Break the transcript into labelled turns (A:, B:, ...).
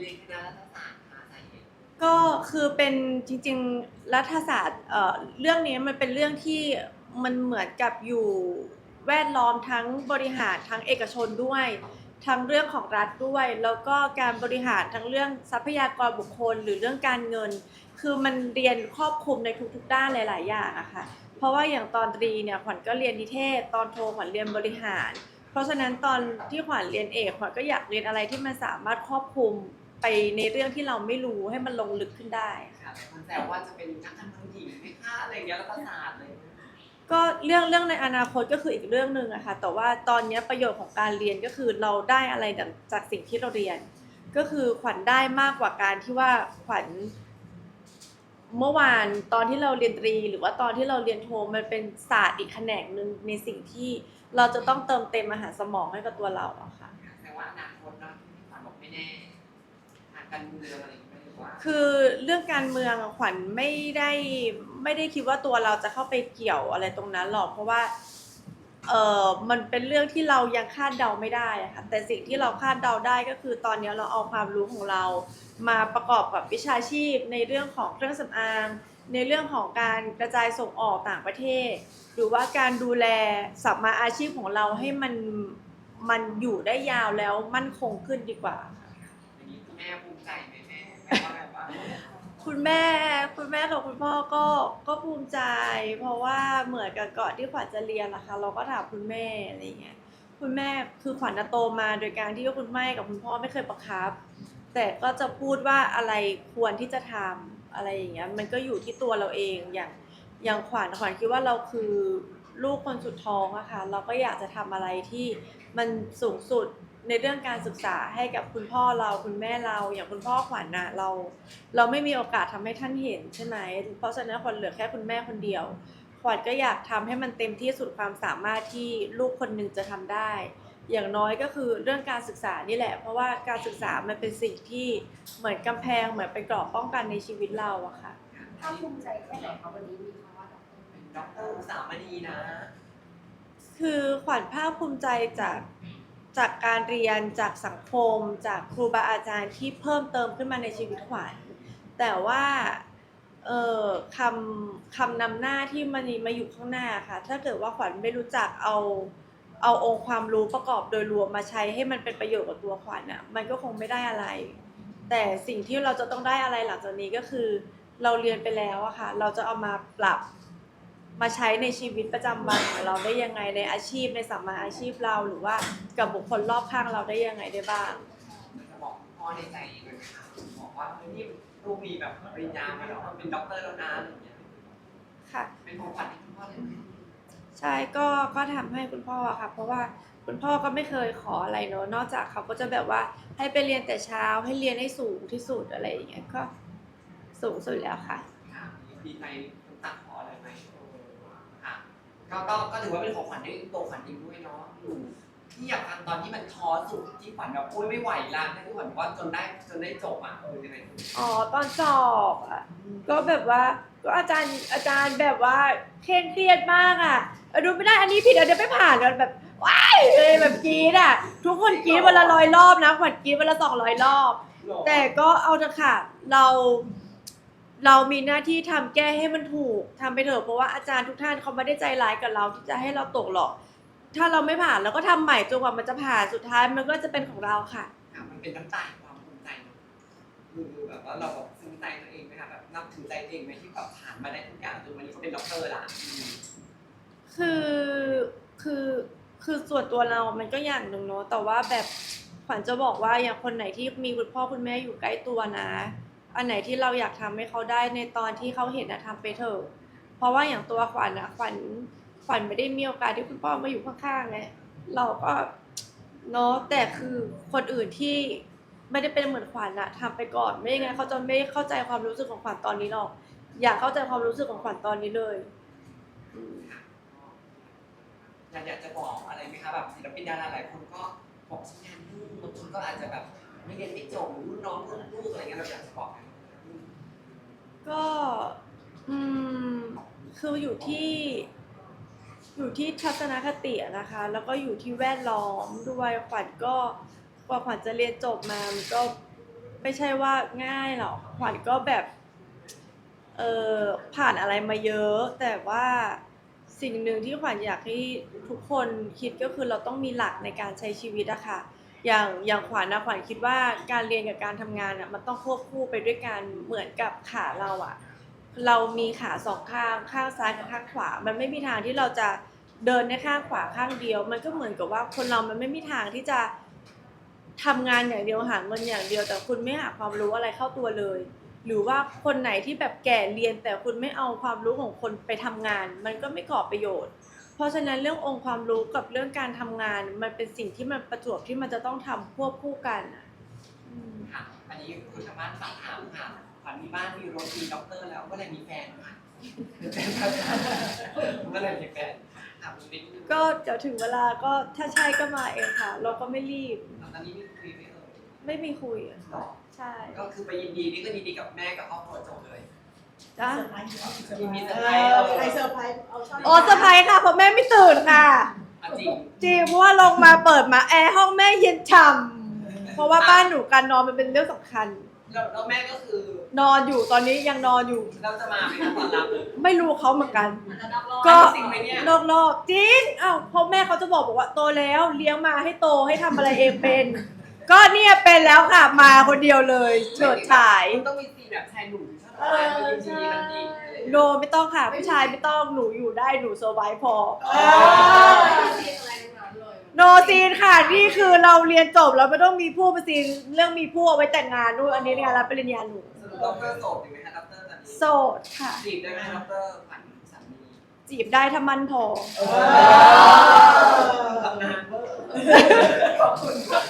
A: เรียนคณะรัฐศาสตร์คะสาเหตุ
B: ก็คือเป็นจริงๆรัฐศาสตร์เอ่อเรื่องนี้มันเป็นเรื่องที่มันเหมือนกับอยู่แวดล้อมทั้งบริหารทั้งเอกชนด้วย ทั้งเรื่องของรัฐด้วย แล้วก็การบริหารทั้งเรื่องทรัพยากรบุคคลหรือเรื่องการเงิน คือมันเรียนครอบคลุมในทุกๆด้านหลาย ๆ อย่างอะค่ะเพราะว่าอย่างตอนตรีเนี่ยขวัญก็เรียนนิเทศ ตอนโทขวัญเรียนบริหาร เพราะฉะนั้นตอนที่ขวัญเรียนเอกขวัญก็อยากเรียนอะไรที่มันสามารถครอบคลุม ไปในเรื่องที่เราไม่รู้ให้มันลงลึกขึ้นได้
A: ค่ะมันแซวว่าจะเป็นนักการเมืองหญิงไหมคะอะไรอย่างเงี้ยรัฐศาสตร์เลย
B: ก็เรื่องเรื่องในอนาคตก็คืออีกเรื่องหนึ่งอะค่ะ แต่ว่าตอนเนี้ยประโยชน์ของการเรียนก็คือเราได้อะไรจากจากสิ่งที่เราเรียน ก็คือขวัญได้มากกว่าการที่ว่าขวัญเมื่อวานตอนที่เราเรียนตรี หรือว่าตอนที่เราเรียนโทมันเป็นศาสตร์อีกแขนงหนึ่งในสิ่งที่เราจะต้องเติมเต็มอาหารสมองให้กับตัวเราอะค่ะ
A: แต่ว่าอนาคตเนาะที่ขวัญบอกไม่แน่ทาง การเมืองอะไรอย่างเงี้ยหรือว่า
B: คือเรื่องการเมืองขวัญไม่ได้ไม่ได้คิดว่าตัวเราจะเข้าไปเกี่ยวอะไรตรงนั้นหรอกเพราะว่าเออมันเป็นเรื่องที่เรายังคาดเดาไม่ได้อะค่ะแต่สิ่งที่เราคาดเดาได้ก็คือตอนนี้เราเอาความรู้ของเรา มาประกอบกับวิชาชีพในเรื่องของเครื่องสำอาง ในเรื่องของการกระจายส่งออกต่างประเทศ หรือว่าการดูแลสัมมาอาชีพของเราให้มันมันอยู่ได้ยาวแล้วมั่นคงขึ้นดีกว่า
A: อย่างนี้คุณ แม่ภูมิใจไหมแม่แม่ว่าแบบว่า
B: คุณแม่คุณแม่กับคุณพ่อก็ก็ภูมิใจ เพราะว่าเหมือนกับก่อนที่ขวัญจะเรียนนะคะ เราก็ถามคุณแม่อะไรเงี้ยคุณแม่คือขวัญน่ะโตมาโดยการที่ว่าคุณแม่กับคุณพ่อไม่เคยบังคับแต่ก็จะพูดว่าอะไรควรที่จะทำอะไรอย่างเงี้ยมันก็อยู่ที่ตัวเราเองอย่างอย่างขวัญขวัญคิดว่าเราคือลูกคนสุดท้องอะค่ะเราก็อยากจะทำอะไรที่มันสูงสุด ในเรื่องการศึกษาให้กับคุณพ่อเราคุณแม่เราอย่างคุณพ่อขวัญน่ะเรา เราไม่มีโอกาสทำให้ท่านเห็นใช่ไหมเพราะฉะนั้นขวัญเหลือแค่คุณแม่คนเดียว ขวัญก็อยากทำให้มันเต็มที่สุดความสามารถที่ลูกคนหนึ่งจะทำได้ อย่างน้อยก็คือเรื่องการศึกษานี่แหละ เพราะว่าการศึกษามันเป็นสิ่งที่เหมือนกำแพงเหมือนเป็นกรอบป้องกันในชีวิตเราอะค่ะ
C: ภาคภูมิใจแค่ไหนคะวันนี้มีคำว่าดอกเตอร
A: เป็นด็อกเตอร์สามณีนะ
B: คือขวัญภาคภูมิใจจาก จากการเรียนจากสังคม จากครูบาอาจารย์ที่เพิ่มเติมขึ้นมาในชีวิตขวัญแต่ว่าเออคำคำนำหน้าที่มันมาอยู่ข้างหน้าค่ะ ถ้าเกิดว่าขวัญไม่รู้จักเอาเอาองค์ความรู้ประกอบโดยรวมมาใช้ให้มันเป็นประโยชน์กับตัวขวัญอะมันก็คงไม่ได้อะไร แต่สิ่งที่เราจะต้องได้อะไรหลังจากนี้ก็คือ เราเรียนไปแล้วอะค่ะ เราจะเอามาปรับ มาใช้ในชีวิตประจำวันของเราได้ยังไงในอาชีพในสัมมาอาชีพเราหรือว่ากับบุคคลรอบข้างเราได้ยังไงได้บ้าง
A: จะบอกพ่อในใจเลยค่ะบอกว่าเฮ้ยนี่ลูกมีแบบปริญญามาแล้วเป็นด็อกเตอร์แล้วนะอะไรอย่างเงี้ย
B: ค่ะ
A: เป็นของขวัญให้คุณพ่อเลยไหม
B: ใช่ก็ก็ทำให้คุณพ่อค่ะ เพราะว่าคุณพ่อก็ไม่เคยขออะไรเนอะนอกจากเขาก็จะแบบว่าให้ไปเรียนแต่เช้าให้เรียนให้สูงที่สุดอะไรอย่างเงี้ยก็สูงสุดแล้วค่ะ
A: ค่ะดีใจคุณตักขออะไรไหมค่ะ ก็ก็ก็ถือว่าเป็นของขวัญให้ตัวขวัญเองด้วยเนาะหนูที่อยากฟังตอนที่มันท้อสุดที่ขวัญแบบโอ๊ยไม่ไหวละที่ขวัญบอกว่าจนได้จนได้จบอะเออยังไง
B: อ๋อตอนสอบอะก็แบบว่าก็อาจารย์อาจารย์แบบว่าเคร่งเครียดมากอะเออดูไม่ได้อันนี้ผิดเดี๋ยวไม่ผ่านกันแบบว้ายเลยแบบกรีดอะ ทุกคนกรีดวันละร้อยรอบนะขวัญกรีดวันละสองร้อยรอบ แต่ก็เอาเถอะค่ะ เรา เรามีหน้าที่ทำแก้ให้มันถูกทำไปเถอะเพราะว่าอาจารย์ทุกท่านเขาไม่ได้ใจร้ายกับเราที่จะให้เราตกหรอก ถ้าเราไม่ผ่านเราก็ทำใหม่จนกว่ามันจะผ่านสุดท้ายมันก็จะเป็นของเราค่ะ
A: ค่ะมันเป็นน้ำตาแห่งความภูมิใจเนอะคือแบบว่าเราแบบซึ้งใจตัวเองไหมคะแบบนับถือใจตัวเองไหมที่แบบผ่านมาได้ทุกอย่างจนวันนี้เขาเป็นด็อกเตอร์ละอืม
B: คือคือคือส่วนตัวเรา มันก็อย่างหนึ่งเนาะแต่ว่าแบบขวัญจะบอกว่าอย่างคนไหนที่มีคุณพ่อคุณแม่อยู่ใกล้ตัวนะ อันไหนที่เราอยากทำให้เขาได้ในตอนที่เขาเห็นนะทำไปเถอะ เพราะว่าอย่างตัวขวัญอะขวัญขวัญไม่ได้มีโอกาสที่คุณพ่อมาอยู่ข้างๆไงเราก็เนาะแต่คือคนอื่นที่ไม่ได้เป็นเหมือนขวัญอะทำไปก่อนไม่งั้นเขาจะไม่เข้าใจความรู้สึกของขวัญตอนนี้หรอก อยากเข้าใจความรู้สึกของขวัญตอนนี้เลยอ
A: ยากอยากจะบอกอะไรไหมคะแบบศิลปินดาราหลายคนก็บอกฉันงานยุ่งบางคนก็อาจจะแบบ ไม่เรียนไม่จบรุ่นน้องรุ่นลูกอะไรเงี้ยเราอยากจะบอกไหม
B: ก็อืมคืออยู่ที่ อยู่ที่ทัศนคติอะนะคะ แล้วก็อยู่ที่แวดล้อมด้วยขวัญก็กว่าขวัญจะเรียนจบมามันก็ไม่ใช่ว่าง่ายหรอกขวัญก็แบบเออผ่านอะไรมาเยอะ แต่ว่าสิ่งหนึ่งที่ขวัญอยากให้ทุกคนคิดก็คือเราต้องมีหลักในการใช้ชีวิตอะค่ะ อย่างอย่างขวัญนะขวัญคิดว่าการเรียนกับการทำงานอะมันต้องควบคู่ไปด้วยกันเหมือนกับขาเราอะ เรามีขาสองข้างข้างซ้ายกับข้างขวา มันไม่มีทางที่เราจะเดินในข้างขวาข้างเดียว มันก็เหมือนกับว่าคนเรามันไม่มีทางที่จะทำงานอย่างเดียวหาเงินอย่างเดียว แต่คุณไม่หาความรู้อะไรเข้าตัวเลย หรือว่าคนไหนที่แบบแก่เรียนแต่คุณไม่เอาความรู้ของคนไปทำงาน มันก็ไม่ก่อประโยชน์ ราะฉะนั้นเรื่ององค์ความรู้กับเรื่องการทำงาน มันเป็นสิ่งที่มันประจวบที่มันจะต้องทำควบคู่กันอะอืม
A: ค่ะ อันนี้คุณชาวบ้านฝากถามค่ะขวัญมีบ้านมีรถมีด็อกเตอร์แล้วเมื่อไหรมีแฟนค่ะเมื่อไหรมีแฟนถามนิดนึง
B: ก็เดี๋ยวถึงเวลาก็ถ้าใช่ก็มาเองค่ะ เราก็ไม่รีบ
A: ตอนนี้มีคุยไหมเอ่ย
B: ไม่มีคุยอะ
A: หรอ
B: ใช่
A: ก็คือไปยินดีนี่ก็ยินดีกับแม่กับครอบครัวจบเลย
B: จ้ะ
A: มีมีเซอ
D: เอ
A: ร์ไพรส์
D: อ
A: เออ
D: ใครเซอร์ไพรส์เอาช่อ
B: โอ้เซอร์ไพรส์ค่ะเพราะแม่ไม่ตื่นค่ะ
A: อะจริง
B: จริงเพราะว่าลงมาเปิดมาแอร์ห้องแม่เย็นฉ่ำเพราะว่าบ้านหนูการนอนมันเป็นเรื่องสำคัญ
A: แล้วแล้วแม่ก็คือน
B: อนอยู่ตอนนี้ยังนอนอยู่
A: เราจะมาไหมคะตอนรับ
B: ไม่รู้เขาเหมือนกัน
A: ก็
B: ก็
A: จริงไหมเนี่ย
B: นอกๆจริงอ้าวเพราะแม่เขาจะบอกบอกว่าโตแล้วเลี้ยงมาให้โตให้ทำอะไรเองเป็น ก็เนี่ยเป็นแล้วค่ะมาคนเดียวเลยเฉิดฉาย
A: มันต้องมีซีนแบบชายหนุ่มชอบอะไรมันยินดีมันดี
B: โนไม่ต้องค่ะผู้ชายไม่ต้องหนูอยู่ได้หนูเซอร์ไวพอ
D: เออ
B: โนซีนค่ะนี่คือเราเรียนจบแล้วไม่ต้องมีผู้เป็นซีนเรื่องมีผู้เอาไว้แต่งงานนู่นอันนี้งานรับปริญญาหนู
A: สรุปด็อกเตอร์โสดอยู่ไหมคะด็อกเตอร์ตอนนี้
B: โสดค่ะ
A: จีบได้ไหมด็อกเตอร์ผ่านสามี
B: จีบได้ถ้ามันพอ
D: เออ
A: ทำงานเวอร์ขอบคุณค่ะ
D: ขอบ